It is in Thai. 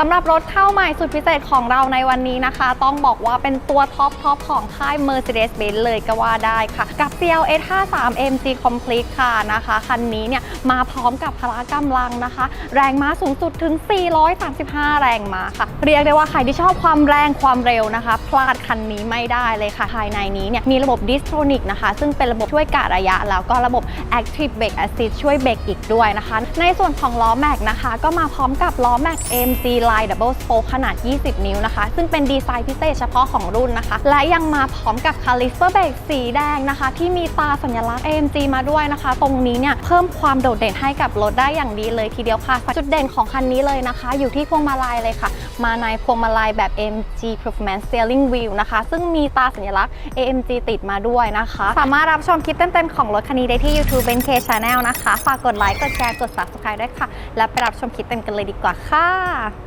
สำหรับรถเข้าใหม่สุดพิเศษของเราในวันนี้นะคะ ต้องบอกว่าเป็นตัวท็อปท็อปของค่าย Mercedes-Benz เลยก็ว่าได้ค่ะ กับ CLS 53 MG Complete ค่ะนะคะ คันนี้เนี่ยมาพร้อมกับพละกำลังนะคะ แรงม้าสูงสุดถึง 435 แรงม้าค่ะ เรียกได้ว่าใครที่ชอบความแรงความเร็วนะคะ พลาดคันนี้ไม่ได้เลยค่ะ ภายในนี้เนี่ยมีระบบ Distronic นะคะ ซึ่งเป็นระบบช่วยกะระยะ แล้วก็ระบบ Active Brake Assist ช่วยเบรกอีกด้วยนะคะ ในส่วนของล้อแม็กนะคะ ก็มาพร้อมกับล้อแม็ก AMG Line Double Spoke ขนาด 20 นิ้วนะคะ ซึ่งเป็นดีไซน์พิเศษเฉพาะของรุ่นนะคะ และยังมาพร้อมกับ Caliper Brake สีแดงนะคะ ที่มีตาสัญลักษณ์ AMG มาด้วยนะคะ ตรงนี้เนี่ยเพิ่มความโดดเด่นให้กับรถได้อย่างดีเลยทีเดียวค่ะ จุดเด่นของคันนี้เลยนะคะ อยู่ที่พวงมาลัยเลยค่ะ มาในพวงมาลัยแบบ AMG Performance Steering Wheel นะคะ ซึ่งมีตาสัญลักษณ์ AMG ติดมาด้วยนะคะ สามารถรับชมคลิปเต็มๆของรถคันนี้ได้ที่ YouTube Ben K Channel นะคะ ฝากกดไลค์ กดแชร์ กด Subscribe ด้วยค่ะ แล้วไปรับชมคลิปเต็มกันเลยดีกว่าค่ะ